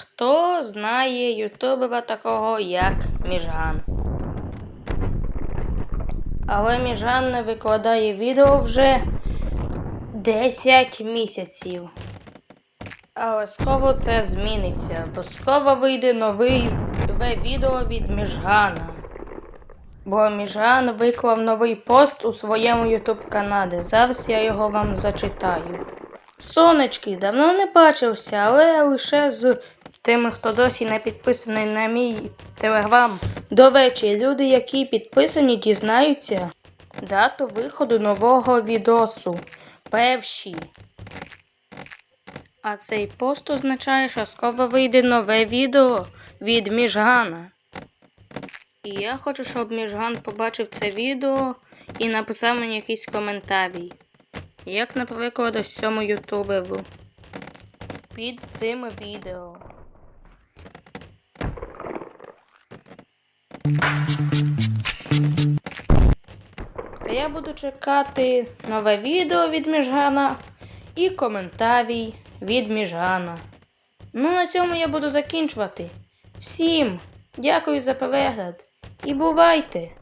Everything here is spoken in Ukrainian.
Хто знає ютубера такого, як Міжган? Але Міжган не викладає відео вже 10 місяців. Але скоро це зміниться, бо скоро вийде нове відео від Міжгана. Бо Міжган виклав новий пост у своєму ютуб каналі. Зараз я його вам зачитаю. Сонечки, давно не бачився, але лише з тими, хто досі не підписаний на мій телеграм. До речі, люди, які підписані, дізнаються дату виходу нового відосу. Перші. А цей пост означає, що скоро вийде нове відео від Міжгана. І я хочу, щоб Міжган побачив це відео і написав мені якийсь коментарій. Як, наприклад, ось цьому ютуберу. Під цим відео. Я буду чекати нове відео від Міжгана і коментарій від Міжгана. Ну, на цьому я буду закінчувати. Всім дякую за перегляд і бувайте!